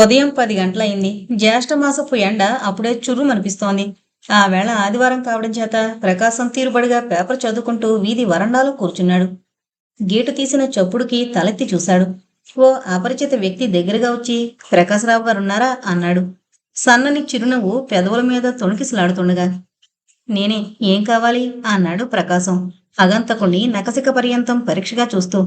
ఉదయం పది గంటలయింది జ్యేష్ఠమాసపు ఎండ అప్పుడే చుర్రుమనిపిస్తోంది ఆ వేళ ఆదివారం కావడం చేత ప్రకాశం తీరుబడిగా పేపర్ చదువుకుంటూ వీధి వరండాలో కూర్చున్నాడు. గేటు తీసిన చప్పుడుకి తలెత్తి చూశాడు. ఓ అపరిచిత వ్యక్తి దగ్గరగా వచ్చి ప్రకాశరావు గారు ఉన్నారా అన్నాడు. సన్నని చిరునవ్వు పెదవుల మీద తొణికిసలాడుతుండగా నేనే ఏం కావాలి? అన్నాడు ప్రకాశం అగంతకుణ్ణి నకసిక పర్యంతం పరీక్షగా చూస్తూ.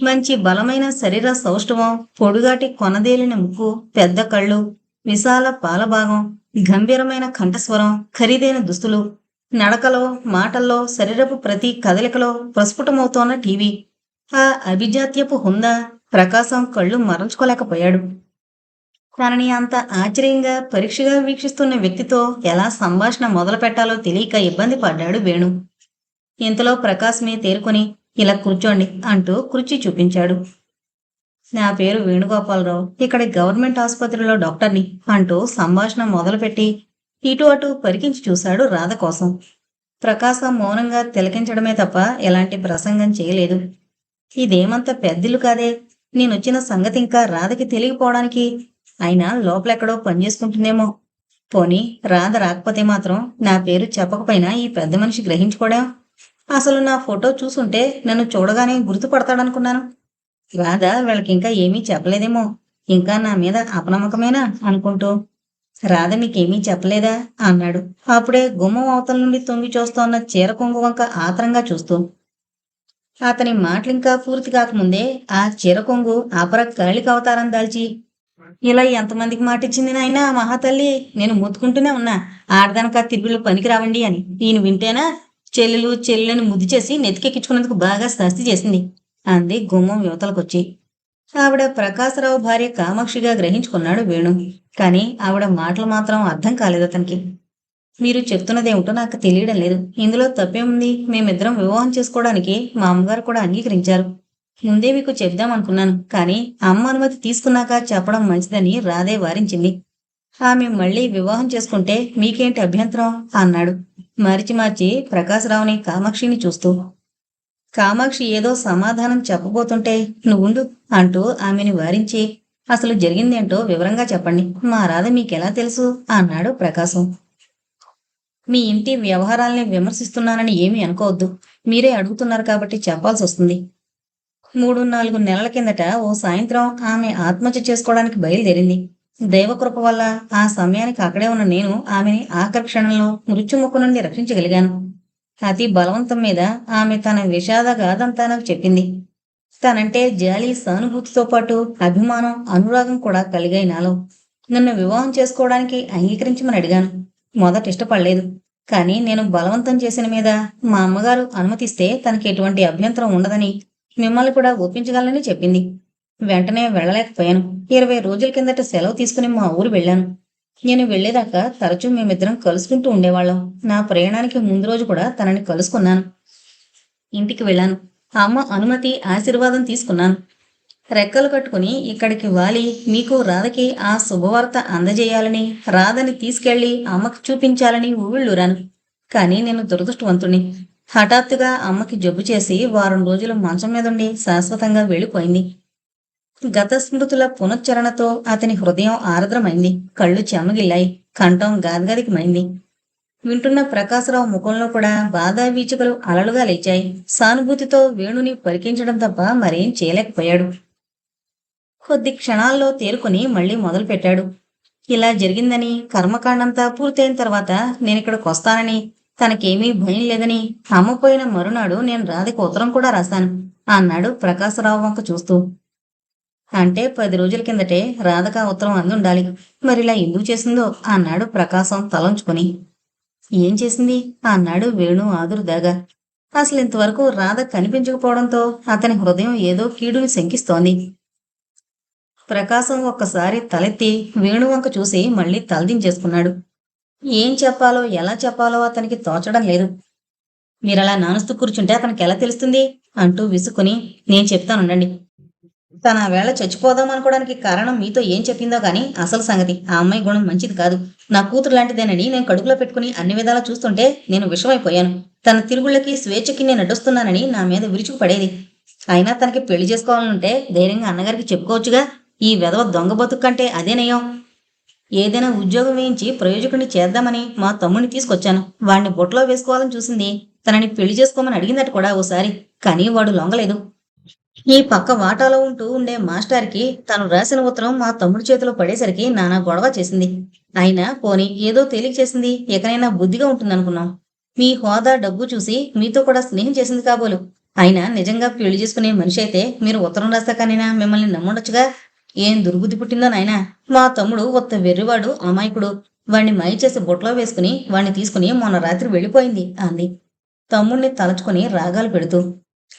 మంచి బలమైన శరీర సౌష్ఠవం పొడుగాటి కొనదేలిన ముక్కు పెద్ద కళ్ళు విశాల పాలభాగం గంభీరమైన కంఠస్వరం ఖరీదైన దుస్తులు నడకలో మాటల్లో శరీరపు ప్రతి కదలికలో ప్రస్ఫుటమవుతోన్న టీవీ. ఆ అభిజాత్యపు హుందా ప్రకాశం కళ్ళు మరల్చుకోలేకపోయాడు. తనని అంత ఆశ్చర్యంగా పరీక్షగా వీక్షిస్తున్న వ్యక్తితో ఎలా సంభాషణ మొదలు పెట్టాలో తెలియక ఇబ్బంది పడ్డాడు వేణు. ఇంతలో ప్రకాశమే తేరుకొని ఇలా కూర్చోండి అంటూ కుర్చీ చూపించాడు. నా పేరు వేణుగోపాలరావు. ఇక్కడ గవర్నమెంట్ ఆసుపత్రిలో డాక్టర్ని అంటూ సంభాషణ మొదలుపెట్టి ఇటు అటు పరికించి చూశాడు రాధ కోసం. ప్రకాశం మౌనంగా తిలకించడమే తప్ప ఎలాంటి ప్రసంగం చేయలేదు. ఇదేమంత పెద్దిల్లు కాదే? నేనొచ్చిన సంగతి ఇంకా రాధకి తెలియకపోవడానికి అయినా లోపలెక్కడో పనిచేసుకుంటుందేమో పోనీ రాధ రాకపోతే మాత్రం నా పేరు చెప్పకపోయినా ఈ పెద్ద మనిషి గ్రహించుకోడా? అసలు నా ఫోటో చూసుంటే నన్ను చూడగానే గుర్తుపడతాడనుకున్నాను. రాధ వీళ్ళకి ఇంకా ఏమీ చెప్పలేదేమో. ఇంకా నా మీద అపనమ్మకమేనా అనుకుంటూ. రాధ మీకేమీ చెప్పలేదా అన్నాడు. అప్పుడే గుమ్మం అవతల నుండి తొంగి చూస్తోన్న చీర కొంగు వంక ఆతరంగా చూస్తూ. అతని మాటలింకా పూర్తి కాకముందే ఆ చీర కొంగు అపర కాళిక అవతారం దాల్చి ఇలా ఎంతమందికి మాట ఇచ్చింది నాయనా మహాతల్లి? నేను ముత్తుకుంటూనే ఉన్నా. ఆడదానక తిరుగులు పనికి రావండి అని. నేను వింటేనా? చెల్లెలు చెల్లెని ముద్దు చేసి నెతికెక్కించుకున్నందుకు బాగా శాస్తి చేసింది. అంది గుమ్మం యువతలకొచ్చి. ఆవిడ ప్రకాశరావు భార్య కామాక్షిగా గ్రహించుకున్నాడు వేణు. కానీ ఆవిడ మాటలు మాత్రం అర్థం కాలేదు అతనికి. మీరు చెప్తున్నదేమిటో నాకు తెలియడం లేదు. ఇందులో తప్పేముంది? మేమిద్దరం వివాహం చేసుకోవడానికి మా అమ్మగారు కూడా అంగీకరించారు. ముందే మీకు చెప్దామనుకున్నాను. కానీ అమ్మ అనుమతి తీసుకున్నాక చెప్పడం మంచిదని రాధే వారించింది. ఆమె మళ్ళీ వివాహం చేసుకుంటే మీకేంటి అభ్యంతరం? అన్నాడు. మరిచి మార్చి ప్రకాశరావుని కామాక్షిని చూస్తూ. కామాక్షి ఏదో సమాధానం చెప్పబోతుంటే నువ్వుండు అంటూ ఆమెని వారించి అసలు జరిగిందేంటో వివరంగా చెప్పండి. మా రాధ మీకెలా తెలుసు? అన్నాడు ప్రకాశం. మీ ఇంటి వ్యవహారాల్ని విమర్శిస్తున్నానని ఏమీ అనుకోవద్దు. మీరే అడుగుతున్నారు కాబట్టి చెప్పాల్సి వస్తుంది. మూడు నాలుగు నెలల కిందట ఓ సాయంత్రం ఆమె ఆత్మహత్య చేసుకోవడానికి బయలుదేరింది. దైవకృప వల్ల ఆ సమయానికి అక్కడే ఉన్న నేను ఆమెని ఆకర్షణలో మృత్యుముఖ నుండి రక్షించగలిగాను. అతి బలవంతం మీద ఆమె తన విషాద గాథంతా నాకు చెప్పింది. తనంటే జాలి సానుభూతితో పాటు అభిమానం అనురాగం కూడా కలిగాయి నాలో. నన్ను వివాహం చేసుకోవడానికి అంగీకరించమని అడిగాను. మొదట ఇష్టపడలేదు. కానీ నేను బలవంతం చేసిన మీద మా అమ్మగారు అనుమతిస్తే తనకి ఎటువంటి అభ్యంతరం ఉండదని మిమ్మల్ని కూడా ఒప్పించగలనని చెప్పింది. వెంటనే వెళ్ళలేకపోయాను. ఇరవై రోజుల కిందట సెలవు తీసుకుని మా ఊరు వెళ్ళాను. నేను వెళ్ళేదాకా తరచూ మేమిద్దరం కలుసుకుంటూ ఉండేవాళ్ళం. నా ప్రయాణానికి ముందు రోజు కూడా తనని కలుసుకున్నాను. ఇంటికి వెళ్ళాను. అమ్మ అనుమతి ఆశీర్వాదం తీసుకున్నాను. రెక్కలు కట్టుకుని ఇక్కడికి వాలి. మీకు రాధకి ఆ శుభవార్త అందజేయాలని రాధని తీసుకెళ్ళి అమ్మకి చూపించాలని ఊళ్ళూరాను. కానీ నేను దురదృష్టవంతుణ్ణి. హఠాత్తుగా అమ్మకి జబ్బు చేసి వారం రోజులు మంచం మీద ఉండి శాశ్వతంగా వెళ్ళిపోయింది. గత స్మృతుల పునశ్చరణతో అతని హృదయం ఆర్ద్రమైంది కళ్ళు చెమగిల్లాయి కంఠం గాద్గదికమైంది. వింటున్న ప్రకాశరావు ముఖంలో కూడా బాధా వీచుకలు అలలుగా లేచాయి. సానుభూతితో వేణుని పరికించడం తప్ప మరేం చేయలేకపోయాడు. కొద్ది క్షణాల్లో తేరుకుని మళ్ళీ మొదలుపెట్టాడు. ఇలా జరిగిందని కర్మకాండంతా పూర్తయిన తర్వాత నేను ఇక్కడికి వస్తానని తనకేమీ భయం లేదని అమ్మపోయిన మరునాడు నేను రాధకు ఉత్తరం కూడా రాశాను అన్నాడు ప్రకాశరావు వంక చూస్తూ. అంటే పది రోజుల కిందటే రాధక ఉత్తరం అందుండాలి. మరిలా ఎందుకు చేసిందో అన్నాడు ప్రకాశం తలంచుకొని. ఏం చేసింది? అన్నాడు వేణు ఆదురుదాగా. అసలు ఇంతవరకు రాధ కనిపించకపోవడంతో అతని హృదయం ఏదో కీడుని శంకిస్తోంది. ప్రకాశం ఒక్కసారి తలెత్తి వేణు వంక చూసి మళ్ళీ తలదించేసుకున్నాడు ఏం చెప్పాలో ఎలా చెప్పాలో అతనికి తోచడం లేదు. మీరలా నానుస్తూ కూర్చుంటే అతనికి ఎలా తెలుస్తుంది? అంటూ విసుక్కుని నేను చెప్తానుండండి. తన వేళ చచ్చిపోదాం అనుకోవడానికి కారణం మీతో ఏం చెప్పిందో కానీ అసలు సంగతి ఆ అమ్మాయి గుణం మంచిది కాదు. నా కూతురు లాంటిదేనని నేను కడుపులో పెట్టుకుని అన్ని విధాలా చూస్తుంటే నేను విషమైపోయాను. తన తిరుగుళ్ళకి స్వేచ్ఛకి నేను నడుస్తున్నానని నా మీద విరుచుకు పడేది. అయినా తనకి పెళ్ళి చేసుకోవాలనుంటే ధైర్యంగా అన్నగారికి చెప్పుకోవచ్చుగా. ఈ వెధవ దొంగ బతుకు కంటే అదే నయం. ఏదైనా ఉద్యోగం వేయించి ప్రయోజకుడిని చేద్దామని మా తమ్ముడిని తీసుకొచ్చాను. వాడిని బొట్లో వేసుకోవాలని చూసింది. తనని పెళ్ళి చేసుకోమని అడిగిందట కూడా ఓసారి. కానీ వాడు లొంగలేదు. ఈ పక్క వాటాలో ఉంటూ ఉండే మాస్టర్కి తను రాసిన ఉత్తరం మా తమ్ముడి చేతిలో పడేసరికి నానా గొడవ చేసింది. అయినా పోని ఏదో తేలిక చేసింది ఎక్కడైనా బుద్ధిగా ఉంటుందనుకున్నాం. మీ హోదా డబ్బు చూసి మీతో కూడా స్నేహం చేసింది కాబోలు. అయినా నిజంగా పెళ్ళి చేసుకునే మనిషి అయితే మీరు ఉత్తరం రాస్తాకనైనా మిమ్మల్ని నమ్ముండొచ్చుగా ఏం దుర్బుద్ధి పుట్టిందో నాయనా? మా తమ్ముడు ఒత్త వెర్రివాడు అమాయకుడు. వాణ్ణి మై చేసి బొట్లో వేసుకుని వాణ్ణి తీసుకుని మొన్న రాత్రి వెళ్ళిపోయింది అంది. తమ్ముణ్ణి తలచుకొని రాగాలు పెడుతూ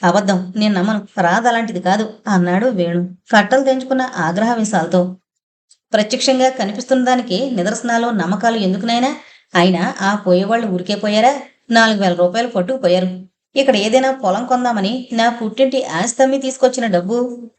అబద్ధం నేను నమ్మను రాధ అలాంటిది కాదు అన్నాడు వేణు. కట్టలు తెంచుకున్న ఆగ్రహ విషాలతో ప్రత్యక్షంగా కనిపిస్తున్న దానికి నిదర్శనాలు నమ్మకాలు ఎందుకునైనా అయినా ఆ పోయేవాళ్ళు ఊరికే పోయారా? నాలుగు వేల రూపాయలు పట్టుకుపోయారు. ఇక్కడ ఏదైనా పొలం కొందామని నా పుట్టింటి ఆస్తమ్మి తీసుకొచ్చిన డబ్బు.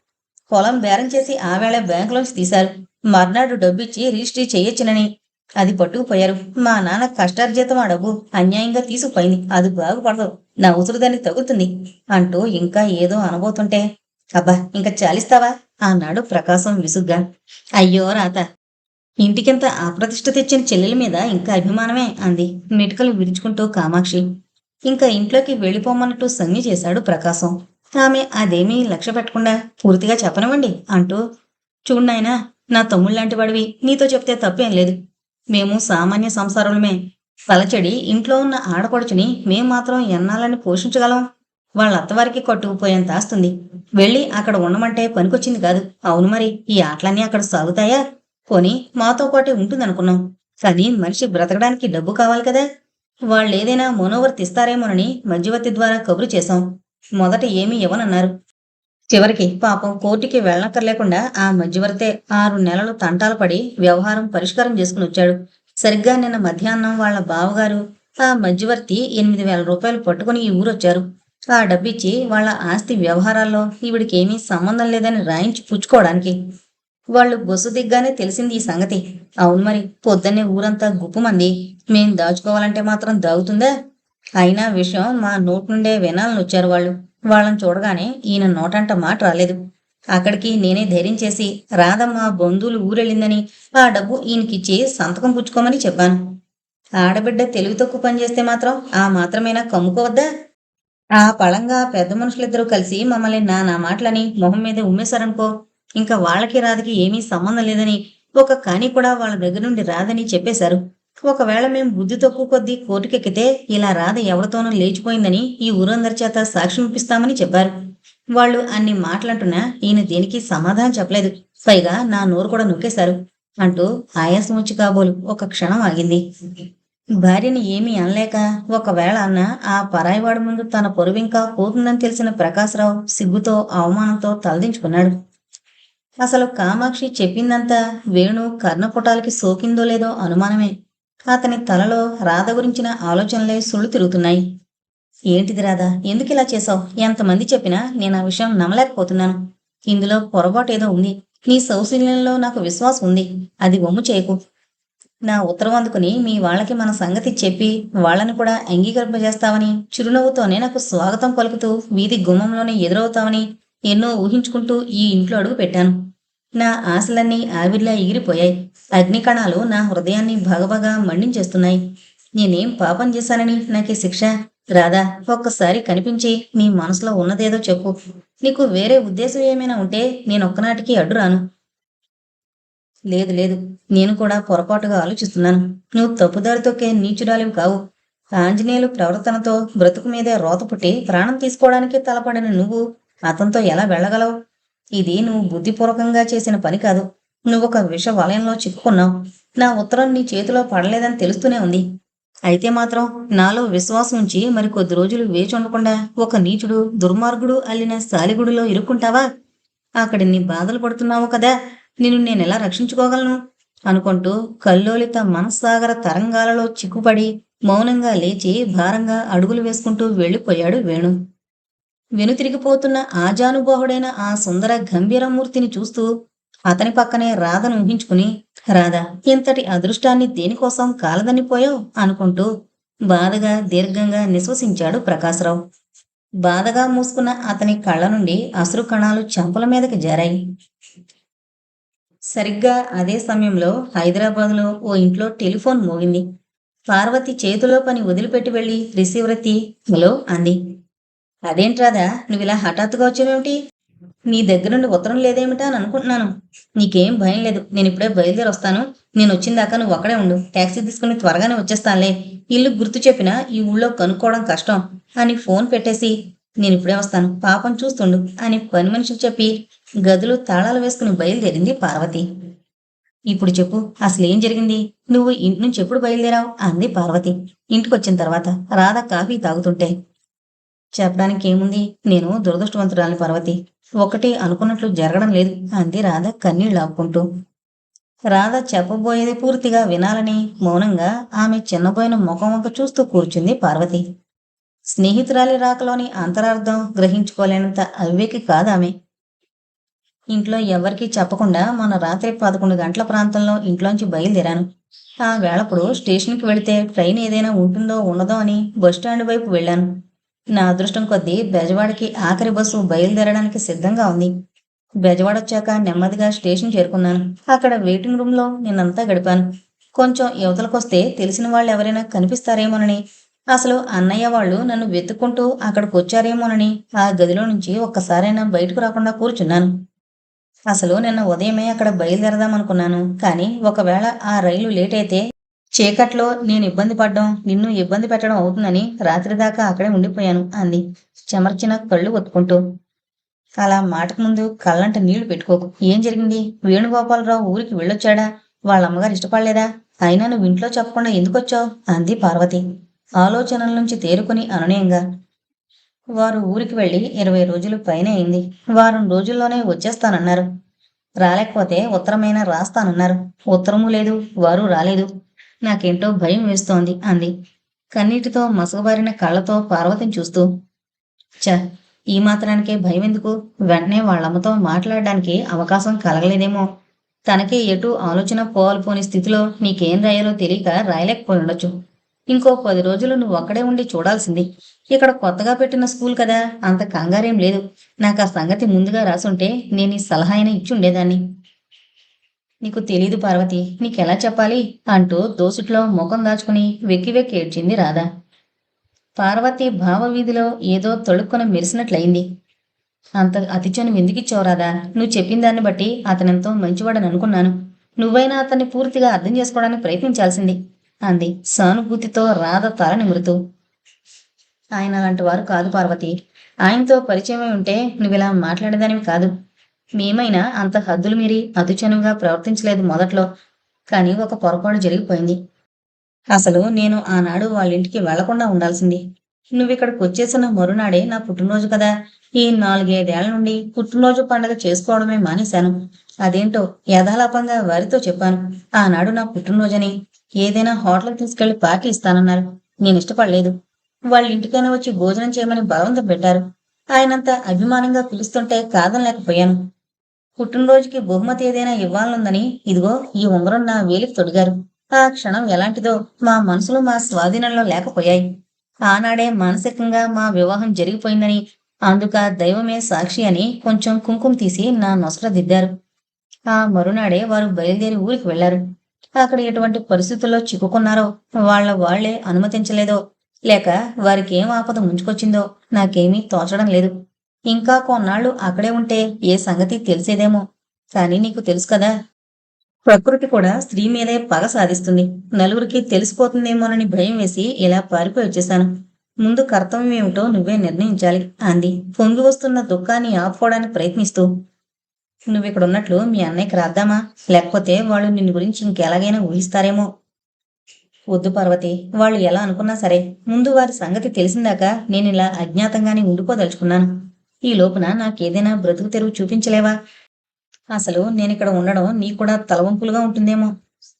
పొలం బేరం చేసి ఆ వేళ బ్యాంకులోంచి తీశారు. మర్నాడు డబ్బిచ్చి రిజిస్ట్రీ చేయొచ్చునని. అది పట్టుకుపోయారు. మా నాన్న కష్టార్జితం ఆ డబ్బు అన్యాయంగా తీసుకుపోయింది. అది బాగుపడదు. నా ఉసురు దాన్ని తగులుతుంది అంటూ ఇంకా ఏదో అనబోతుంటే అబ్బా ఇంకా చాలిస్తావా? అన్నాడు ప్రకాశం విసుగ్గా. అయ్యో రాత ఇంటికింత అప్రతిష్ట తెచ్చిన చెల్లెల మీద ఇంకా అభిమానమే? అంది మెటుకలు విరుచుకుంటూ కామాక్షి. ఇంకా ఇంట్లోకి వెళ్ళిపోమన్నట్టు సంజ్ఞ చేశాడు ప్రకాశం. ఆమె అదేమీ లక్ష్య పెట్టకుండా పూర్తిగా చెప్పనివ్వండి అంటూ చూడు నాయనా నా తమ్ముళ్ళంటి వాడివి. నీతో చెప్తే తప్పేం లేదు. మేము సామాన్య సంసారులమే. పలచడి ఇంట్లో ఉన్న ఆడపడుచుని మేం మాత్రం ఎన్నాలని పోషించగలం? వాళ్ళ అత్తవారికి కొట్టుకుపోయేంత ఆస్తుంది. వెళ్ళి అక్కడ ఉండమంటే పనికొచ్చింది కాదు. అవును మరి ఈ ఆటలన్నీ అక్కడ సాగుతాయా? పోని మాతో పాటే ఉంటుందనుకున్నాం. కానీ మనిషి బ్రతకడానికి డబ్బు కావాలి కదా. వాళ్ళు ఏదైనా మనోవర్తి ఇస్తారేమోనని మధ్యవర్తి ద్వారా కబురు చేశాం. మొదట ఏమీ ఇవ్వనన్నారు. చివరికి పాపం కోర్టుకి వెళ్ళక్కర్లేకుండా ఆ మధ్యవర్తే ఆరు నెలలు తంటాలు పడి వ్యవహారం పరిష్కారం చేసుకుని వచ్చాడు. సరిగ్గా నిన్న మధ్యాహ్నం వాళ్ళ బావగారు ఆ మధ్యవర్తి ఎనిమిది వేల రూపాయలు పట్టుకుని ఈ ఊరొచ్చారు. ఆ డబ్బిచ్చి వాళ్ళ ఆస్తి వ్యవహారాల్లో ఈవిడికి ఏమీ సంబంధం లేదని రాయించి పుచ్చుకోవడానికి. వాళ్ళు బొస్సు దిగ్గానే తెలిసింది ఈ సంగతి. అవును మరి పొద్దున్నే ఊరంతా గుప్పుమంది. మేం దాచుకోవాలంటే మాత్రం దాగుతుందా? అయినా విషయం మా నోటి నుండే వినాలని వచ్చారు వాళ్ళు. వాళ్ళని చూడగానే ఈయన నోటంట మాట రాలేదు. అక్కడికి నేనే ధైర్యం చేసి రాధమ్మ బంధువులు ఊరెళ్ళిందని ఆ డబ్బు ఈయనకిచ్చి సంతకం పుచ్చుకోమని చెప్పాను. ఆడబిడ్డ తెలివి తక్కువ పని చేస్తే మాత్రం ఆ మాత్రమేనా కమ్ముకోవద్దా? ఆ పళంగా పెద్ద మనుషులిద్దరూ కలిసి మమ్మల్ని నా నా మాటలని మొహం మీద ఉమ్మేశారనుకో ఇంకా వాళ్ళకి రాధకి ఏమీ సంబంధం లేదని ఒక కాని కూడా వాళ్ళ దగ్గర నుండి రాదని చెప్పేశారు. ఒకవేళ మేము బుద్ధి తక్కువ కొద్దీ కోర్టుకెక్కితే ఇలా రాధ ఎవరితోనూ లేచిపోయిందని ఈ ఊరందరి చేత సాక్ష్యం ఇప్పిస్తామని చెప్పారు. వాళ్ళు అన్ని మాటలంటున్నా ఈయన దేనికి సమాధానం చెప్పలేదు. పైగా నా నోరు కూడా నొక్కేశారు. అంటూ ఆయాసం వచ్చి కాబోలు ఒక క్షణం ఆగింది. భార్యని ఏమీ అనలేక ఒకవేళ అన్న ఆ పరాయివాడి ముందు తన పొరువింకా పోతుందని తెలిసిన ప్రకాశరావు సిగ్గుతో అవమానంతో తలదించుకున్నాడు. అసలు కామాక్షి చెప్పిందంతా వేణు కర్ణపుటాలకి సోకిందో లేదో అనుమానమే. అతని తలలో రాధ గురించిన ఆలోచనలే సుళ్ళు తిరుగుతున్నాయి. ఏంటిది రాధా? ఎందుకు ఇలా చేశావు? ఎంతమంది చెప్పినా నేను ఆ విషయం నమ్మలేకపోతున్నాను. ఇందులో పొరపాటు ఏదో ఉంది. నీ సౌశీల్యంలో నాకు విశ్వాసం ఉంది. అది ఒమ్ము చేయకు. నా ఉత్తరం అందుకుని మీ వాళ్ళకి మన సంగతి చెప్పి వాళ్ళని కూడా అంగీకరింపజేస్తావని చిరునవ్వుతోనే నాకు స్వాగతం పలుకుతూ వీధి గుమ్మంలోనే ఎదురవుతావని ఎన్నో ఊహించుకుంటూ ఈ ఇంట్లో అడుగు పెట్టాను. నా ఆశలన్నీ ఆవిర్లా ఎగిరిపోయాయి. అగ్నికణాలు నా హృదయాన్ని భగభగా మండించేస్తున్నాయి. నేనేం పాపం చేశానని నాకే శిక్ష? రాదా ఒక్కసారి కనిపించి నీ మనసులో ఉన్నదేదో చెప్పు. నీకు వేరే ఉద్దేశం ఏమైనా ఉంటే నేను ఒక్కనాటికి అడ్డురాను. లేదు లేదు. నేను కూడా పొరపాటుగా ఆలోచిస్తున్నాను. నువ్వు తప్పుదారి తొక్కే నీచురాలివి కావు. ఆంజనేయులు ప్రవర్తనతో బ్రతుకు మీదే రోత పుట్టి ప్రాణం తీసుకోవడానికి తలపడిన నువ్వు అతనితో ఎలా వెళ్ళగలవు? ఇది నువ్వు బుద్ధిపూర్వకంగా చేసిన పని కాదు. నువ్వు ఒక విష వలయంలో చిక్కుకున్నావు. నా ఉత్తరం నీ చేతిలో పడలేదని తెలుస్తూనే ఉంది. అయితే మాత్రం నాలో విశ్వాసం ఉంచి మరి కొద్ది రోజులు వేచి ఉండకుండా ఒక నీచుడు దుర్మార్గుడు అల్లిన సాలిగుడిలో ఇరుక్కుంటావా? అక్కడ నీ బాధలు పడుతున్నావు కదా. నిన్ను నేనెలా రక్షించుకోగలను? అనుకుంటూ కల్లోలిత మనస్సాగర తరంగాలలో చిక్కుపడి మౌనంగా లేచి భారంగా అడుగులు వేసుకుంటూ వెళ్ళిపోయాడు వేణు. వెనుతిరిగిపోతున్న ఆజానుబాహుడైన ఆ సుందర గంభీరమూర్తిని చూస్తూ అతని పక్కనే రాధను ఊహించుకుని రాధ ఇంతటి అదృష్టాన్ని దేనికోసం కాలదనిపోయావు అనుకుంటూ బాధగా దీర్ఘంగా నిశ్వసించాడు ప్రకాశరావు. బాధగా మూసుకున్న అతని కళ్ళ నుండి అసురు కణాలు చెంపల మీదకి జారాయి. సరిగ్గా అదే సమయంలో హైదరాబాద్లో ఓ ఇంట్లో టెలిఫోన్ మోగింది. పార్వతి చేతిలో పని వదిలిపెట్టి వెళ్ళి రిసీవర్ తీ హలో అంది. అదేంట్రాదా నువ్వు ఇలా హఠాత్తుగా వచ్చావేమిటి? నీ దగ్గర నుండి ఉత్తరం లేదేమిటా అని అనుకుంటున్నాను. నీకేం భయం లేదు. నేను ఇప్పుడే బయలుదేరి వస్తాను నేను వచ్చిందాకా నువ్వు అక్కడే ఉండు. ట్యాక్సీ తీసుకుని త్వరగానే వచ్చేస్తానులే. ఇల్లు గుర్తు చెప్పినా ఈ ఊళ్ళో కనుక్కోవడం కష్టం అని ఫోన్ పెట్టేసి నేను ఇప్పుడే వస్తాను. పాపం చూస్తుండు అని పని మనిషికి చెప్పి గదులు తాళాలు వేసుకుని బయలుదేరింది పార్వతి. ఇప్పుడు చెప్పు అసలు ఏం జరిగింది? నువ్వు ఇంటి నుంచి ఎప్పుడు బయలుదేరావు? అంది పార్వతి. ఇంటికి వచ్చిన తర్వాత రాధ కాఫీ తాగుతుంటే చెప్పడానికి ఏముంది నేను దురదృష్టవంతురాలి పార్వతి. ఒకటి అనుకున్నట్లు జరగడం లేదు అంది రాధ కన్నీళ్ళు ఆపుకుంటూ. రాధ చెప్పబోయేది పూర్తిగా వినాలని మౌనంగా ఆమె చిన్నపోయిన ముఖం వంక చూస్తూ కూర్చుంది పార్వతి. స్నేహితురాలి రాకలోని అంతరార్థం గ్రహించుకోలేనంత అవివేకి కాదామె. ఇంట్లో ఎవరికీ చెప్పకుండా మన రాత్రి పదకొండు గంటల ప్రాంతంలో ఇంట్లోంచి బయలుదేరాను. ఆ వేళప్పుడు స్టేషన్కి వెళితే ట్రైన్ ఏదైనా ఉంటుందో ఉండదో అని బస్టాండ్ వైపు వెళ్ళాను. నా అదృష్టం కొద్దీ బెజవాడకి ఆఖరి బస్సు బయలుదేరడానికి సిద్ధంగా ఉంది. బెజవాడ వచ్చాక నెమ్మదిగా స్టేషన్ చేరుకున్నాను. అక్కడ వెయిటింగ్ రూమ్లో నిన్నంతా గడిపాను. కొంచెం యువతలకొస్తే తెలిసిన వాళ్ళు ఎవరైనా కనిపిస్తారేమోనని. అసలు అన్నయ్య వాళ్ళు నన్ను వెతుక్కుంటూ అక్కడికి వచ్చారేమోనని ఆ గదిలో నుంచి ఒక్కసారైనా బయటకు రాకుండా కూర్చున్నాను. అసలు నిన్న ఉదయమే అక్కడ బయలుదేరదామనుకున్నాను. కానీ ఒకవేళ ఆ రైలు లేట్ అయితే చీకట్లో నేను ఇబ్బంది పడ్డం నిన్ను ఇబ్బంది పెట్టడం అవుతుందని రాత్రి దాకా అక్కడే ఉండిపోయాను అంది చెమర్చిన కళ్ళు ఒత్తుకుంటూ అలా మాటకు ముందు కళ్ళంట నీళ్ళు పెట్టుకోకు. ఏం జరిగింది? వేణుగోపాలరావు ఊరికి వెళ్ళొచ్చాడా? వాళ్ళ అమ్మగారు ఇష్టపడలేదా? అయినా నువ్వు ఇంట్లో చెప్పకుండా ఎందుకొచ్చావు? అంది పార్వతి. ఆలోచనల నుంచి తేరుకుని అనునయంగా. వారు ఊరికి వెళ్ళి ఇరవై రోజులు పైన అయింది. వారం రోజుల్లోనే వచ్చేస్తానన్నారు. రాలేకపోతే ఉత్తరమైనా రాస్తానన్నారు. ఉత్తరము లేదు వారు రాలేదు. నాకేంటో భయం వేస్తోంది అంది. కన్నీటితో మసకబారిన కళ్ళతో పార్వతిని చూస్తూ చ ఈ మాత్రానికే భయం ఎందుకు వెంటనే వాళ్ళమ్మతో మాట్లాడడానికి అవకాశం కలగలేదేమో. తనకే ఎటు ఆలోచన పోవాలిపోని స్థితిలో నీకేం రాయాలో తెలియక రాయలేకపోయి ఉండొచ్చు ఇంకో పది రోజులు నువ్వు ఒక్కడే ఉండి చూడాల్సింది. ఇక్కడ కొత్తగా పెట్టిన స్కూల్ కదా అంత కంగారేం లేదు. నాకు ఆ సంగతి ముందుగా రాసుంటే నేను ఈ సలహా అయినా ఇచ్చి ఉండేదాన్ని నీకు తెలీదు పార్వతి నీకెలా చెప్పాలి? అంటూ దోసుట్లో ముఖం దాచుకుని వెక్కి వెక్కి ఏడ్చింది రాధ. పార్వతి భావవీధిలో ఏదో తొడుక్కున మెరిసినట్లయింది. అంత అతిచను ఎందుకిచ్చావు రాధా? నువ్వు చెప్పిన దాన్ని బట్టి అతనెంతో మంచివాడని అనుకున్నాను. నువ్వైనా అతన్ని పూర్తిగా అర్థం చేసుకోవడానికి ప్రయత్నించాల్సింది అంది సానుభూతితో రాధ తల నిమురుతూ. ఆయన అలాంటి వారు కాదు పార్వతి. ఆయనతో పరిచయమై ఉంటే నువ్వు ఇలా మాట్లాడేదానివి కాదు. మేమైనా అంత హద్దులు మీరి అతుచనుగా ప్రవర్తించలేదు మొదట్లో. కానీ ఒక పొరపాటు జరిగిపోయింది. అసలు నేను ఆనాడు వాళ్ళ ఇంటికి వెళ్ళకుండా ఉండాల్సింది. నువ్విక్కడికి వచ్చేసిన మరునాడే నా పుట్టినరోజు కదా. ఈ నాలుగైదేళ్ళ నుండి పుట్టినరోజు పండగ చేసుకోవడమే మానేశాను. అదేంటో యథాలాపంగా వారితో చెప్పాను. ఆనాడు నా పుట్టినరోజని ఏదైనా హోటల్కి తీసుకెళ్ళి పార్టీ ఇస్తానన్నారు. నేను ఇష్టపడలేదు. వాళ్ళ ఇంటికైనా వచ్చి భోజనం చేయమని బలవంతం పెట్టారు. ఆయనంత అభిమానంగా పిలుస్తుంటే కాదనలేకపోయాను. పుట్టినరోజుకి బహుమతి ఏదైనా ఇవ్వాలనుందని ఇదిగో ఈ ఉంగరం నా వేలికి తొడిగారు. ఆ క్షణం ఎలాంటిదో మా మనసులో మా స్వాధీనంలో లేకపోయాయి. ఆనాడే మానసికంగా మా వివాహం జరిగిపోయిందని అందుక దైవమే సాక్షి అని కొంచెం కుంకుమ తీసి నా నొసట దిద్దారు. ఆ మరునాడే వారు బయలుదేరి ఊరికి వెళ్ళారు అక్కడ ఎటువంటి పరిస్థితుల్లో చిక్కుకున్నారో వాళ్ళ వాళ్ళే అనుమతించలేదో లేక వారికి ఏం ఆపద ముంచుకొచ్చిందో నాకేమీ తోచడం లేదు. ఇంకా కొన్నాళ్ళు అక్కడే ఉంటే ఏ సంగతి తెలిసేదేమో. కానీ నీకు తెలుసు కదా ప్రకృతి కూడా స్త్రీ మీదే పగ సాధిస్తుంది. నలుగురికి తెలిసిపోతుందేమోనని భయం వేసి ఇలా పారిపోయి వచ్చేశాను. ముందు కర్తవ్యం ఏమిటో నువ్వే నిర్ణయించాలి అంది. పొంగి వస్తున్న దుఃఖాన్ని ఆపుకోవడానికి ప్రయత్నిస్తూ నువ్విక్కడ ఉన్నట్లు మీ అన్నయ్యకి రాద్దామా? లేకపోతే వాళ్ళు నిన్ను గురించి ఇంకెలాగైనా ఊహిస్తారేమో? వద్దు పార్వతి వాళ్ళు ఎలా అనుకున్నా సరే ముందు వారి సంగతి తెలిసిందాకా నేను ఇలా అజ్ఞాతంగానే ఉండిపోదలుచుకున్నాను. ఈ లోపున నాకేదైనా బ్రతుకు తెరువు చూపించలేవా? అసలు నేనిక్కడ ఉండడం నీకు కూడా తలవంపులుగా ఉంటుందేమో.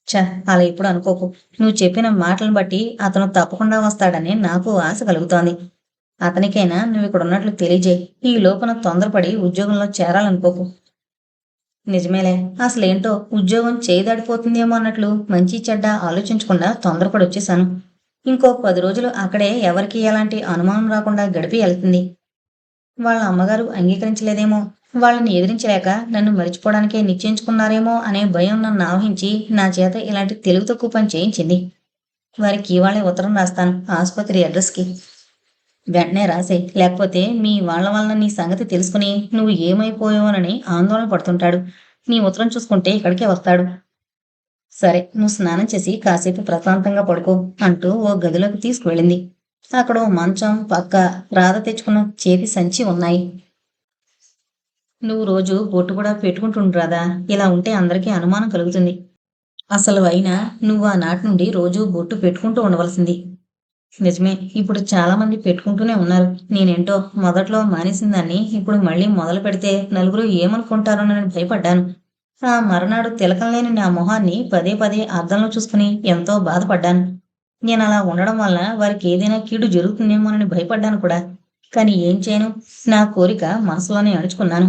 చ అలా ఇప్పుడు అనుకోకు. నువ్వు చెప్పిన మాటలను బట్టి అతను తప్పకుండా వస్తాడని నాకు ఆశ కలుగుతోంది. అతనికైనా నువ్వు ఇక్కడ ఉన్నట్లు తెలియజేయి. ఈ లోపల తొందరపడి ఉద్యోగంలో చేరాలనుకోకు. నిజమేలే అసలేంటో ఉద్యోగం చేయదాడిపోతుందేమో అన్నట్లు మంచి చెడ్డ ఆలోచించకుండా తొందరపడి వచ్చేశాను ఇంకో పది రోజులు అక్కడే ఎవరికి ఎలాంటి అనుమానం రాకుండా గడిపి వెళ్తుంది. వాళ్ళ అమ్మగారు అంగీకరించలేదేమో. వాళ్ళని ఎదిరించలేక నన్ను మరిచిపోవడానికే నిశ్చయించుకున్నారేమో అనే భయం నన్ను ఆవహించి నా చేత ఇలాంటి తెలుగు తక్కువ పని చేయించింది. వారికి ఇవాళే ఉత్తరం రాస్తాను ఆసుపత్రి అడ్రస్కి. వెంటనే రాసే లేకపోతే మీ వాళ్ళ వలన నీ సంగతి తెలుసుకుని నువ్వు ఏమైపోయావోనని ఆందోళన పడుతుంటాడు. నీ ఉత్తరం చూసుకుంటే ఇక్కడికే వస్తాడు. సరే నువ్వు స్నానం చేసి కాసేపు ప్రశాంతంగా పడుకో అంటూ ఓ గదిలోకి తీసుకువెళ్ళింది. అక్కడ మంచం పక్క రాధ తెచ్చుకున్న చేతి సంచి ఉన్నాయి. నువ్వు రోజు బొట్టు కూడా పెట్టుకుంటుండు రాదా ఇలా ఉంటే అందరికీ అనుమానం కలుగుతుంది. అసలు అయినా నువ్వు ఆ నాటి నుండి రోజు బొట్టు పెట్టుకుంటూ ఉండవలసింది. నిజమే ఇప్పుడు చాలా మంది పెట్టుకుంటూనే ఉన్నారు. నేనేంటో మొదట్లో మానేసిన దాన్ని ఇప్పుడు మళ్ళీ మొదలు పెడితే నలుగురు ఏమనుకుంటారోనని భయపడ్డాను. ఆ మరునాడు తిలకం లేని నా మొహాన్ని పదే పదే అద్దంలో చూసుకుని ఎంతో బాధపడ్డాను. నేను అలా ఉండడం వల్ల వారికి ఏదైనా కీడు జరుగుతుందేమోనని భయపడ్డాను కూడా. కానీ ఏం చేయను? నా కోరిక మనసులోనే అణుచుకున్నాను.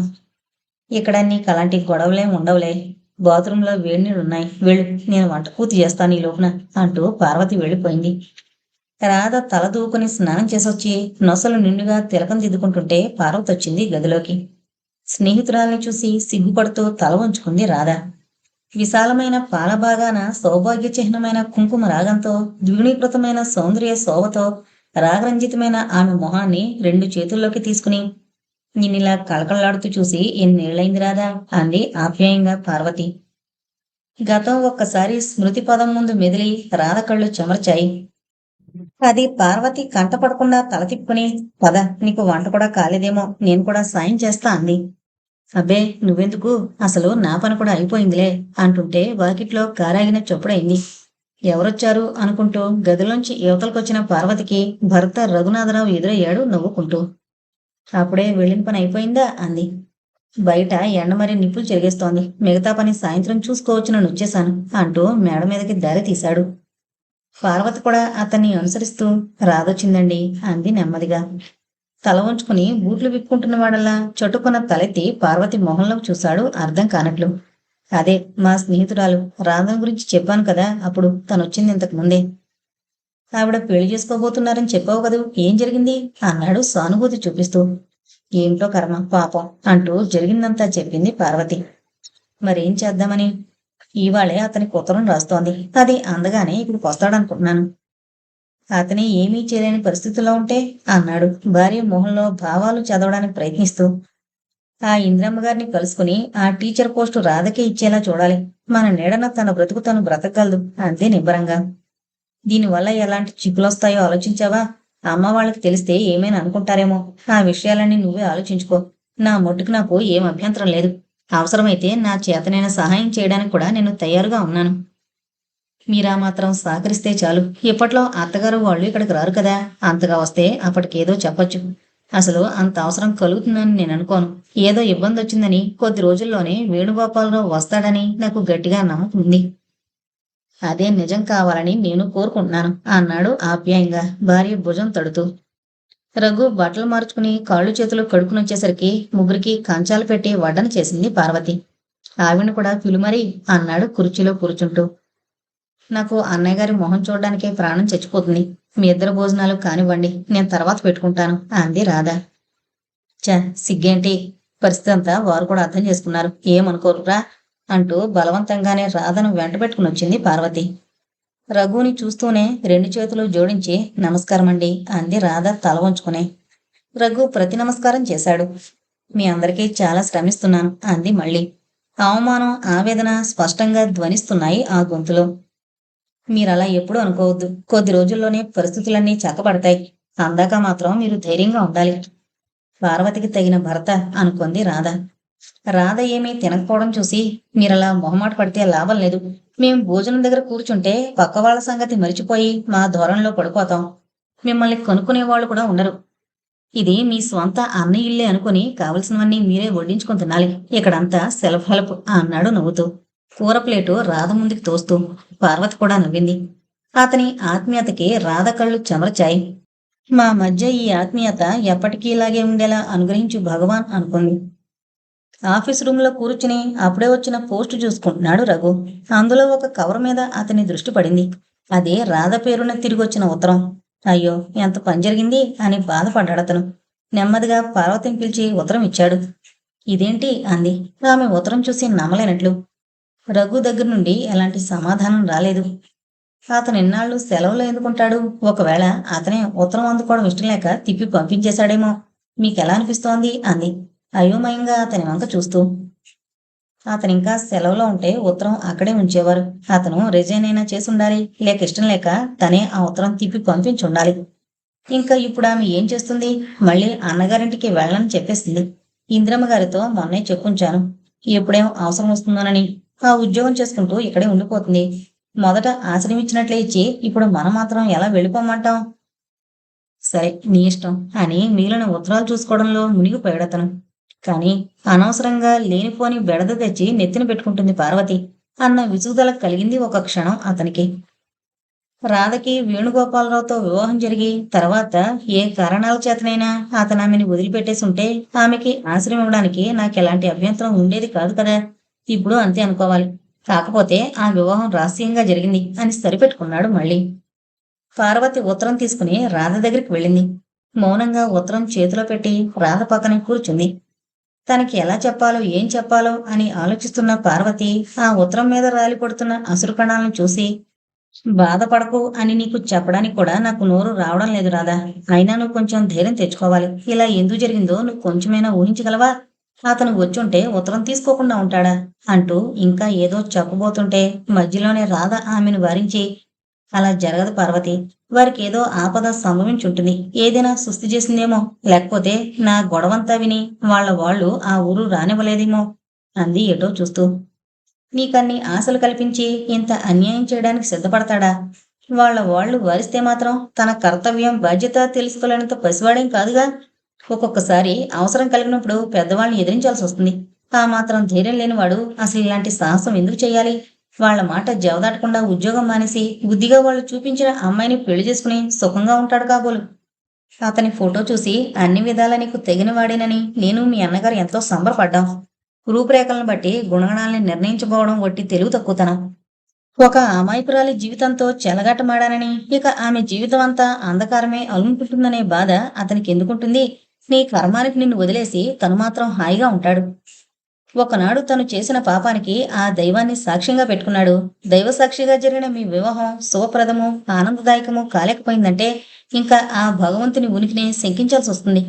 ఇక్కడ నీకు అలాంటి గొడవలేం ఉండవులే. బాత్రూంలో వేడి నీళ్ళు ఉన్నాయి. వెళ్ళు నేను వంట పూర్తి చేస్తాను ఈ లోపున అంటూ పార్వతి వెళ్ళిపోయింది. రాధ తల దూకుని స్నానం చేసొచ్చి నొసలు నిండుగా తిలకం దిద్దుకుంటుంటే పార్వతి వచ్చింది గదిలోకి. స్నేహితురాల్ని చూసి సిగ్గుపడుతూ తల వంచుకుంది రాధ. విశాలమైన పాలభాగాన సౌభాగ్య చిహ్నమైన కుంకుమ రాగంతో ద్విగుణీకృతమైన సౌందర్య శోభతో రాగరంజితమైన ఆమె మొహాన్ని రెండు చేతుల్లోకి తీసుకుని నిన్నిలా కళకళలాడుతూ చూసి ఎన్నేళ్ళైంది రాదా అంది ఆప్యాయంగా పార్వతి. గతం ఒక్కసారి స్మృతి పదం ముందు మెదిలి రాధ కళ్ళు చెమర్చాయి. అది పార్వతి కంటపడకుండా తల తిప్పుకుని పద నీకు వంట కూడా కాలేదేమో నేను కూడా సాయం చేస్తా అంది. అబ్బే నువ్వెందుకు? అసలు నా పని కూడా అయిపోయిందిలే అంటుంటే వాకిట్లో కారాగిన చొప్పుడైంది ఎవరొచ్చారు అనుకుంటూ గదిలోంచి యువతలకొచ్చిన పార్వతికి భర్త రఘునాథరావు ఎదురయ్యాడు నవ్వుకుంటూ. అప్పుడే వెళ్ళిన పని అయిపోయిందా? అంది. బయట ఎండ మరి నిప్పులు చెరిగేస్తోంది. మిగతా పని సాయంత్రం చూసుకోవచ్చునని వచ్చేశాను అంటూ మేడ మీదకి దారి తీశాడు. పార్వతి కూడా అతన్ని అనుసరిస్తూ రాదొచ్చిందండి అంది నెమ్మదిగా. తల వంచుకుని బూట్లు విప్పుకుంటున్న వాడల్లా? చొట్టుకున్న తలెత్తి పార్వతి మొహంలోకి చూశాడు అర్థం కానట్లు. అదే మా స్నేహితురాలు రాధన్ గురించి చెప్పాను కదా అప్పుడు తను వచ్చింది ఇంతకు ముందే. ఆవిడ పెళ్ళి చేసుకోబోతున్నారని చెప్పావు కదూ ఏం జరిగింది? అన్నాడు సానుభూతి చూపిస్తూ. ఏంటో కర్మ పాపం అంటూ జరిగిందంతా చెప్పింది పార్వతి. మరేం చేద్దామని? ఇవాళే అతని ఉత్తరం రాస్తోంది. అది అందగానే ఇక్కడికి వస్తాడనుకుంటున్నాను. అతని ఏమీ చేయలేని పరిస్థితిలో ఉంటే అన్నాడు. భార్య మొహంలో భావాలు చదవడానికి ప్రయత్నిస్తూ. ఆ ఇంద్రమ్మ గారిని కలుసుకుని ఆ టీచర్ పోస్టు రాధకే ఇచ్చేలా చూడాలి. మన నీడన తన బ్రతుకు తను బ్రతకగలదు. అంతే నిబ్బరంగా. దీనివల్ల ఎలాంటి చిక్కులొస్తాయో ఆలోచించావా? అమ్మ వాళ్ళకి తెలిస్తే ఏమైనా అనుకుంటారేమో. ఆ విషయాలన్నీ నువ్వే ఆలోచించుకో. నా మొట్టుకు నాకు ఏం అభ్యంతరం లేదు. అవసరమైతే నా చేతనైన సహాయం చేయడానికి కూడా నేను తయారుగా ఉన్నాను. మీరా మాత్రం సహకరిస్తే చాలు. ఇప్పట్లో అత్తగారు వాళ్ళు ఇక్కడికి రారు కదా. అంతగా వస్తే అప్పటికేదో చెప్పొచ్చు. అసలు అంత అవసరం కలుగుతుందని నేను అనుకోను. ఏదో ఇబ్బంది వచ్చిందని కొద్ది రోజుల్లోనే వేణుగోపాలరావు వస్తాడని నాకు గట్టిగా నమ్మకం ఉంది. అదే నిజం కావాలని నేను కోరుకుంటున్నాను అన్నాడు ఆప్యాయంగా భార్య భుజం తడుతూ. రఘు బట్టలు మార్చుకుని కాళ్ళు చేతులు కడుక్కుని వచ్చేసరికి ముగ్గురికి కంచాలు పెట్టి వడ్డన చేసింది పార్వతి. ఆవిడ కూడా పిలుమరి అన్నాడు కుర్చీలో కూర్చుంటూ. నాకు అన్నయ్య గారి మొహం చూడడానికే ప్రాణం చచ్చిపోతుంది. మీ ఇద్దరు భోజనాలు కానివ్వండి నేను తర్వాత పెట్టుకుంటాను అంది రాధ. చ సిగ్గేంటి? పరిస్థితి అంతా వారు కూడా అర్థం చేసుకున్నారు. ఏమనుకోరురా? అంటూ బలవంతంగానే రాధను వెంట పెట్టుకుని వచ్చింది పార్వతి. రఘుని చూస్తూనే రెండు చేతులు జోడించి నమస్కారం అండి అంది రాధ తల వంచుకునే. రఘు ప్రతి నమస్కారం చేశాడు. మీ అందరికీ చాలా శ్రమిస్తున్నాను అంది మళ్ళీ. అవమానం ఆవేదన స్పష్టంగా ధ్వనిస్తున్నాయి ఆ గొంతులో. మీరు అలా ఎప్పుడూ అనుకోవద్దు. కొద్ది రోజుల్లోనే పరిస్థితులన్నీ చక్కబడతాయి అందాక మాత్రం మీరు ధైర్యంగా ఉండాలి. పార్వతికి తగిన భర్త అనుకుంది రాధ. రాధ ఏమీ తినకపోవడం చూసి మీరలా మొహమాట పడితే లాభం లేదు. మేము భోజనం దగ్గర కూర్చుంటే పక్క వాళ్ళ సంగతి మరిచిపోయి మా ధోరణిలో పడిపోతాం. మిమ్మల్ని కొనుక్కునే వాళ్ళు కూడా ఉండరు. ఇది మీ స్వంత అన్న ఇల్లే అనుకుని కావలసినవన్నీ మీరే వడ్డించుకుని తినాలి. ఇక్కడంతా సెల్ఫ్ హెల్ప్ అన్నాడు నవ్వుతూ. కూర ప్లేటు రాధ ముందుకు తోస్తూ పార్వతి కూడా నవ్వింది. అతని ఆత్మీయతకి రాధ కళ్ళు చెమరచాయి. మా మధ్య ఈ ఆత్మీయత ఎప్పటికీ ఇలాగే ఉండేలా అనుగ్రహించు భగవాన్ అనుకుంది. ఆఫీస్ రూమ్లో కూర్చుని అప్పుడే వచ్చిన పోస్ట్ చూసుకుంటున్నాడు రఘు. అందులో ఒక కవర్ మీద అతని దృష్టి పడింది. అదే రాధ పేరున తిరిగి వచ్చిన ఉత్తరం. అయ్యో ఎంత పని జరిగింది అని బాధపడ్డాడు అతను. నెమ్మదిగా పార్వతిని పిలిచి ఉత్తరం ఇచ్చాడు. ఇదేంటి అంది. ఆమె ఉత్తరం చూసి నమ్మలేనట్లు. రఘు దగ్గర నుండి ఎలాంటి సమాధానం రాలేదు. అతను ఎన్నాళ్ళు సెలవులు ఎందుకుంటాడు? ఒకవేళ అతనే ఉత్తరం అందుకోవడం ఇష్టం లేక తిప్పి పంపించేశాడేమో. మీకెలా అనిపిస్తోంది? అంది. అయోమయంగా అతని వంక చూస్తూ. అతను ఇంకా సెలవులో ఉంటే ఉత్తరం అక్కడే ఉంచేవారు. అతను రిజైన్ అయినా చేసి ఉండాలి లేక ఇష్టం లేక తనే ఆ ఉత్తరం తిప్పి పంపించి ఉండాలి ఇంకా ఇప్పుడు ఆమె ఏం చేస్తుంది? మళ్ళీ అన్నగారింటికి వెళ్ళని చెప్పేసింది. ఇందిరమ్మ గారితో మొన్నే చెప్పుంచాను. ఎప్పుడేం అవసరం వస్తుందోనని. ఆ ఉద్యోగం చేసుకుంటూ ఇక్కడే ఉండిపోతుంది. మొదట ఆశ్రమించినట్లే ఇచ్చి ఇప్పుడు మనం మాత్రం ఎలా వెళ్ళిపోమంటాం? సరే నీ ఇష్టం. అని మిగిలిన ఉత్తరాలు చూసుకోవడంలో మునిగిపోయాడు అతను. కానీ అనవసరంగా లేనిపోని బెడద తెచ్చి నెత్తిన పెట్టుకుంటుంది పార్వతి. అన్న విసుగుదల కలిగింది ఒక క్షణం అతనికి. రాధకి వేణుగోపాలరావుతో వివాహం జరిగి తర్వాత ఏ కారణాల చేతనైనా అతను ఆమెని వదిలిపెట్టేసి ఉంటే ఆమెకి ఆశ్రయం ఇవ్వడానికి నాకు ఎలాంటి అభ్యంతరం ఉండేది కాదు కదా. ఇప్పుడు అంతే అనుకోవాలి. కాకపోతే ఆ వివాహం రహస్యంగా జరిగింది అని సరిపెట్టుకున్నాడు మళ్ళీ. పార్వతి ఉత్తరం తీసుకుని రాధ దగ్గరికి వెళ్ళింది. మౌనంగా ఉత్తరం చేతిలో పెట్టి రాధ పక్కన కూర్చుంది. తనకి ఎలా చెప్పాలో ఏం చెప్పాలో అని ఆలోచిస్తున్న పార్వతి ఆ ఉత్తరం మీద రాలిపడుతున్న అసురు కణాలను చూసి బాధపడకు అని నీకు చెప్పడానికి కూడా నాకు నోరు రావడం లేదు రాదా అయినా నువ్వు కొంచెం ధైర్యం తెచ్చుకోవాలి. ఇలా ఎందుకు జరిగిందో నువ్వు కొంచెమైనా ఊహించగలవా? అతను వచ్చుంటే ఉత్తరం తీసుకోకుండా ఉంటాడా? అంటూ ఇంకా ఏదో చెప్పబోతుంటే మధ్యలోనే రాధ ఆమెను వారించి అలా జరగదు పార్వతి. వారికి ఏదో ఆపద సంభవించుంటుంది. ఏదైనా సుస్థి చేసిందేమో? లేకపోతే నా గొడవంతా విని వాళ్ళ వాళ్ళు ఆ ఊరు రానివ్వలేదేమో? అంది ఎటో చూస్తూ. నీకన్ని ఆశలు కల్పించి ఇంత అన్యాయం చేయడానికి సిద్ధపడతాడా? వాళ్ళ వాళ్ళు వరిస్తే మాత్రం తన కర్తవ్యం బాధ్యత తెలుసుకోలేనంత పసివాడేం కాదుగా? ఒక్కొక్కసారి అవసరం కలిగినప్పుడు పెద్దవాళ్ళని ఎదిరించాల్సి వస్తుంది. ఆ మాత్రం ధైర్యం లేనివాడు అసలు ఇలాంటి సాహసం ఎందుకు చేయాలి? వాళ్ళ మాట జవదాటకుండా ఉద్యోగం మానేసి బుద్ధిగా వాళ్ళు చూపించిన అమ్మాయిని పెళ్ళి చేసుకుని సుఖంగా ఉంటాడు కాబోలు. అతని ఫోటో చూసి అన్ని విధాలా నీకు తెగిన వాడేనని నేను మీ అన్నగారు ఎంతో సంబరపడ్డాం. రూపురేఖలను బట్టి గుణగణాలని నిర్ణయించుకోవడం వట్టి తెలుగు తక్కువతనం. ఒక అమాయకురాలి జీవితంతో చెలగాటమాడానని ఇక ఆమె జీవితం అంతా అంధకారమే అలుముకుంటుందనే బాధ అతనికి ఎందుకుంటుంది నీ కర్మానికి నిన్ను వదిలేసి తను మాత్రం హాయిగా ఉంటాడు. ఒకనాడు తను చేసిన పాపానికి ఆ దైవాన్ని సాక్ష్యంగా పెట్టుకున్నాడు. దైవ సాక్షిగా జరిగిన మీ వివాహం శుభప్రదము ఆనందదాయకము కాలేకపోయిందంటే ఇంకా ఆ భగవంతుని ఉనికిని శంకించాల్సి వస్తుంది.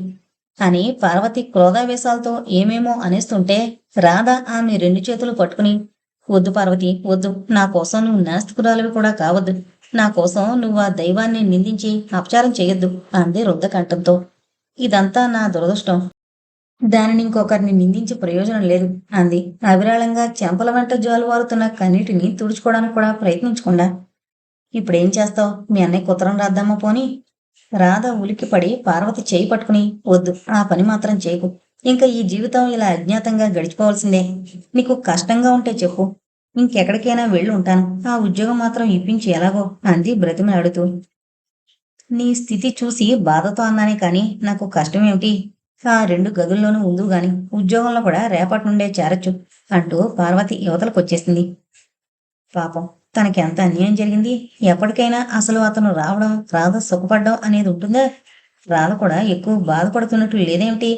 అని పార్వతి క్రోధావేశాలతో ఏమేమో అనేస్తుంటే రాధ ఆమె రెండు చేతులు పట్టుకుని వద్దు పార్వతి వద్దు నా కోసం నువ్వు నాస్తికురాలవి కూడా కావద్దు. నా కోసం నువ్వు ఆ దైవాన్ని నిందించి అపచారం చేయొద్దు అంది రుద్రకంఠంతో ఇదంతా నా దురదృష్టం. దానిని ఇంకొకరిని నిందించి ప్రయోజనం లేదు అంది. అవిరాళంగా చెంపల వెంట జోలువారుతున్న కన్నీటిని తుడుచుకోవడానికి కూడా ప్రయత్నించకుండా. ఇప్పుడేం చేస్తావు? మీ అన్నయ్య కుతరం రాద్దామా పోని. రాధ ఉలికిపడి పార్వతి చేయి పట్టుకుని వద్దు ఆ పని మాత్రం చేయకు. ఇంకా ఈ జీవితం ఇలా అజ్ఞాతంగా గడిచిపోవాల్సిందే. నీకు కష్టంగా ఉంటే చెప్పు. ఇంకెక్కడికైనా వెళ్ళి ఉంటాను. ఆ ఉద్యోగం మాత్రం ఇప్పించి ఎలాగో అంది బ్రతిమలాడుతూ. నీ స్థితి చూసి బాధతో అన్నానే కానీ నాకు కష్టం ఏమిటి? ఆ రెండు గదుల్లోనూ ఉందు గాని ఉద్యోగంలో కూడా రేపటి నుండే చేరొచ్చు అంటూ పార్వతి యువతలకు వచ్చేసింది. పాపం తనకి ఎంత అన్యాయం జరిగింది? ఎప్పటికైనా అసలు అతను రావడం రాధ సుఖపడడం అనేది ఉంటుందా? రాధ కూడా ఎక్కువ బాధపడుతున్నట్టు లేదేమిటి?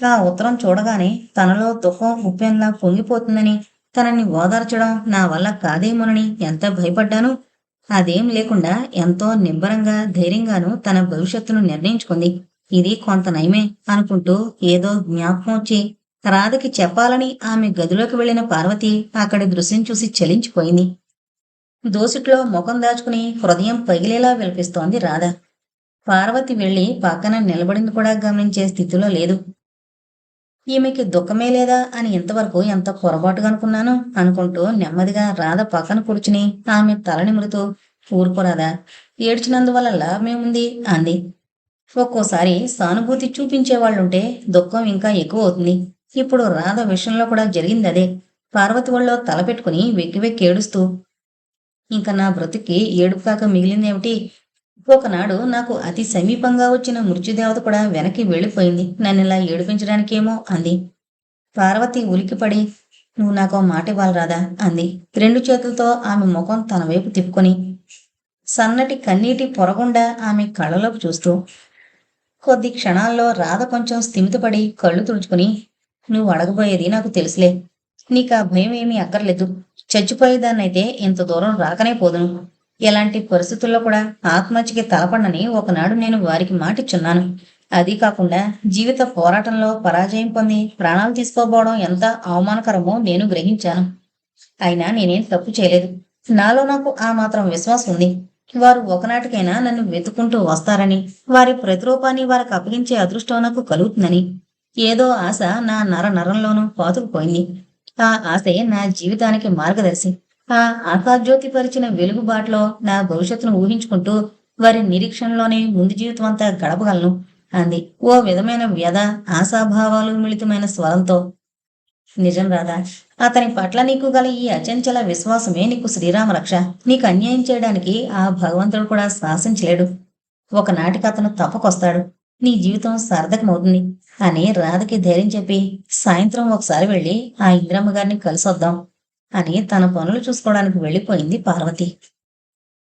ఆ ఉత్తరం చూడగానే తనలో దుఃఖం ఉప్పెంలా పొంగిపోతుందని తనని ఓదార్చడం నా వల్ల కాదేమోనని ఎంత భయపడ్డాను? అదేం లేకుండా ఎంతో నిబ్బరంగా ధైర్యంగాను తన భవిష్యత్తును నిర్ణయించుకుంది. ఇది కొంత నయమే అనుకుంటూ ఏదో జ్ఞాపకం వచ్చి రాధకి చెప్పాలని ఆమె గదిలోకి వెళ్ళిన పార్వతి అక్కడి దృశ్యం చూసి చలించిపోయింది. దోసిట్లో ముఖం దాచుకుని హృదయం పగిలేలా విలపిస్తోంది రాధ. పార్వతి వెళ్ళి పక్కన నిలబడింది కూడా గమనించే స్థితిలో లేదు. ఈమెకి దుఃఖమే లేదా అని ఇంతవరకు ఎంత పొరపాటుగా అనుకున్నాను? అనుకుంటూ నెమ్మదిగా రాధ పక్కన కూర్చుని ఆమె తల నిమురుతూ ఊరుకోరాదా ఏడ్చినందువల్ల లాభమేముంది అంది. ఒక్కోసారి సానుభూతి చూపించే వాళ్ళుంటే దుఃఖం ఇంకా ఎక్కువ అవుతుంది. ఇప్పుడు రాధ విషయంలో కూడా జరిగింది అదే. పార్వతి వాళ్ళు తల పెట్టుకుని వెక్కి వెక్కి ఏడుస్తూ ఇంకా నా బ్రతికి ఏడుపు కాక మిగిలిందేమిటి? ఒకనాడు నాకు అతి సమీపంగా వచ్చిన మృత్యుదేవత కూడా వెనక్కి వెళ్ళిపోయింది. నన్ను ఇలా ఏడిపించడానికేమో అంది. పార్వతి ఉలికిపడి నువ్వు నాకు మాట ఇవ్వాలిరాదా? అంది. రెండు చేతులతో ఆమె ముఖం తన వైపు తిప్పుకొని సన్నటి కన్నీటి పొరగుండా ఆమె కళ్ళలోకి చూస్తూ కొద్ది క్షణాల్లో రాధ కొంచెం స్థిమితపడి కళ్ళు తుడుచుకుని నువ్వు అడగబోయేది నాకు తెలుసులే. నీకు ఆ భయం ఏమీ అక్కర్లేదు. చచ్చిపోయేదాన్నైతే ఇంత దూరం రాకనే పోదును. ఎలాంటి పరిస్థితుల్లో కూడా ఆత్మహత్యకి తలపడనని ఒకనాడు నేను వారికి మాటిచ్చున్నాను. అది కాకుండా జీవిత పోరాటంలో పరాజయం పొంది ప్రాణాలు తీసుకోబోవడం ఎంత అవమానకరమో నేను గ్రహించాను. అయినా నేనేం తప్పు చేయలేదు. నాలో నాకు ఆ మాత్రం విశ్వాసం ఉంది. వారు ఒకనాటికైనా నన్ను వెతుకుంటూ వస్తారని వారి ప్రతిరూపాన్ని వారికి అప్పగించే అదృష్టం నాకు కలుగుతుందని. ఏదో ఆశ నా నర నరంలోనూ పాతుకుపోయింది. ఆ ఆశే నా జీవితానికి మార్గదర్శి. ఆ ఆశాజ్యోతి పరిచిన వెలుగుబాటులో నా భవిష్యత్తును ఊహించుకుంటూ వారి నిరీక్షణలోనే ముందు జీవితం అంతా గడపగలను అంది. ఓ విధమైన వ్యధ ఆశాభావాలు మిళితమైన స్వరంతో. నిజం రాదా అతని పట్ల నీకు గల ఈ అచంచల విశ్వాసమే నీకు శ్రీరామ రక్ష నీకు అన్యాయం చేయడానికి ఆ భగవంతుడు కూడా శాసించలేడు ఒకనాటికి అతను తప్పకొస్తాడు. నీ జీవితం సార్థకమవుతుంది అని రాధకి ధైర్యం చెప్పి సాయంత్రం ఒకసారి వెళ్ళి ఆ ఇంద్రమ్మ గారిని కలిసొద్దాం. అని తన పనులు చూసుకోవడానికి వెళ్ళిపోయింది పార్వతి.